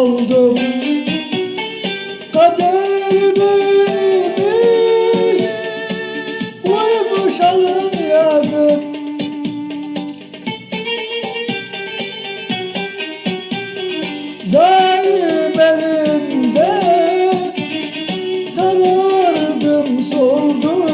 oldum. Kader böyleymiş Buymuş alın yazım. Zalim elinde Sarardım soldum.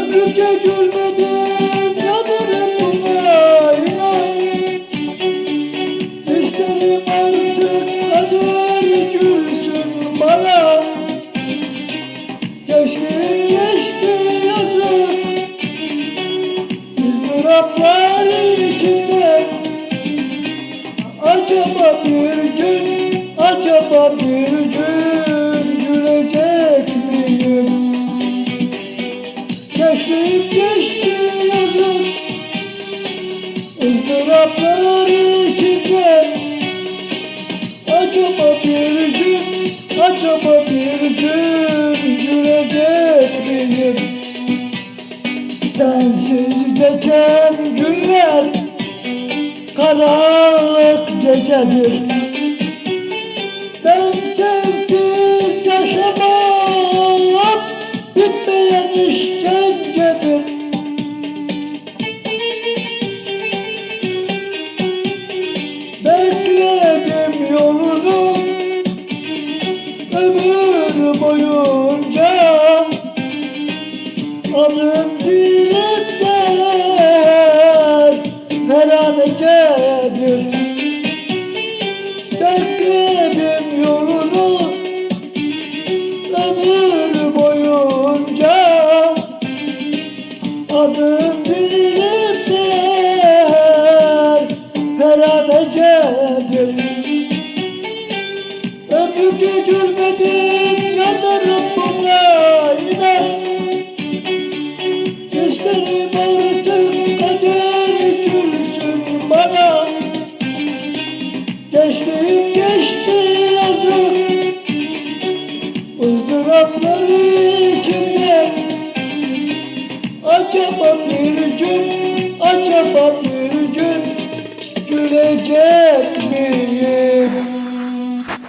Ömrümce gülmedim ızdıraplar içinde Acaba bir gün, acaba bir gün gülecek miyim? Sensiz geçen günler karanlık gecedir Ben sensiz yaşamam bitmeyen işkencedir Adın dilimde her an ecedir Bekledim yolunu ömür boyunca. Adın dilimde her an ecedir Ömrümce gülmedim ızdıraplar içinde Acaba bir gün, acaba bir gün gülecek?